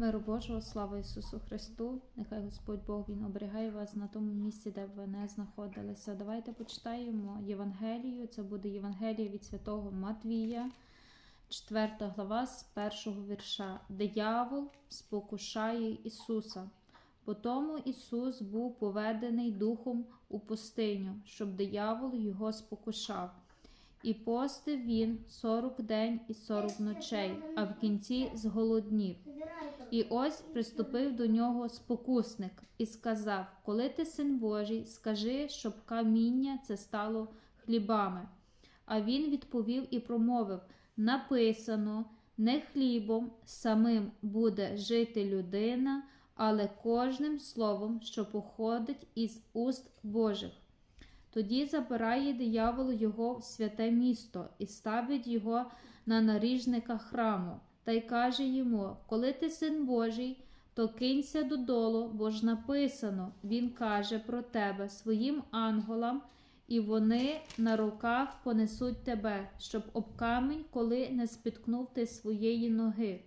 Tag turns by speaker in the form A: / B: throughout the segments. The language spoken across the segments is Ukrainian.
A: Миру Божого, слава Ісусу Христу! Нехай Господь Бог Він оберігає вас на тому місці, де б ви не знаходилися. Давайте почитаємо Євангелію. Це буде Євангелія від святого Матвія, 4 глава з першого вірша. Диявол спокушає Ісуса. Потому Ісус був поведений духом у пустиню, щоб диявол його спокушав. І постив він сорок день і сорок ночей, а в кінці зголоднів. І ось приступив до нього спокусник і сказав: Коли ти син Божий, скажи, щоб каміння це стало хлібами. А він відповів і промовив: Написано, не хлібом самим буде жити людина, але кожним словом, що походить із уст Божих. Тоді забирає диявол його в святе місто і ставить його на наріжника храму, та й каже йому: Коли ти син Божий, то кинься додолу, бо ж написано, він каже про тебе своїм анголам, і вони на руках понесуть тебе, щоб об камінь, коли не спіткнув ти своєї ноги.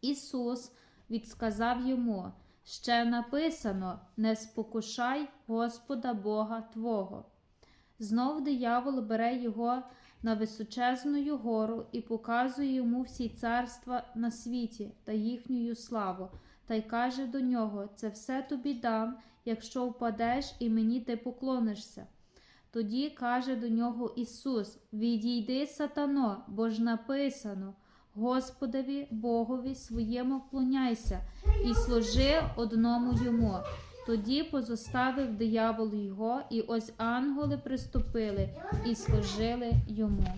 A: Ісус відсказав йому: Ще написано: не спокушай Господа Бога Твого. Знов диявол бере його на височезну гору і показує йому всі царства на світі та їхню славу, та й каже до нього: Це все тобі дам, якщо впадеш і мені ти поклонишся. Тоді каже до нього Ісус: Відійди, сатано, бо ж написано. Господові Богові своєму вклоняйся і служи одному йому. Тоді позоставив диявол його, і ось ангели приступили і служили йому.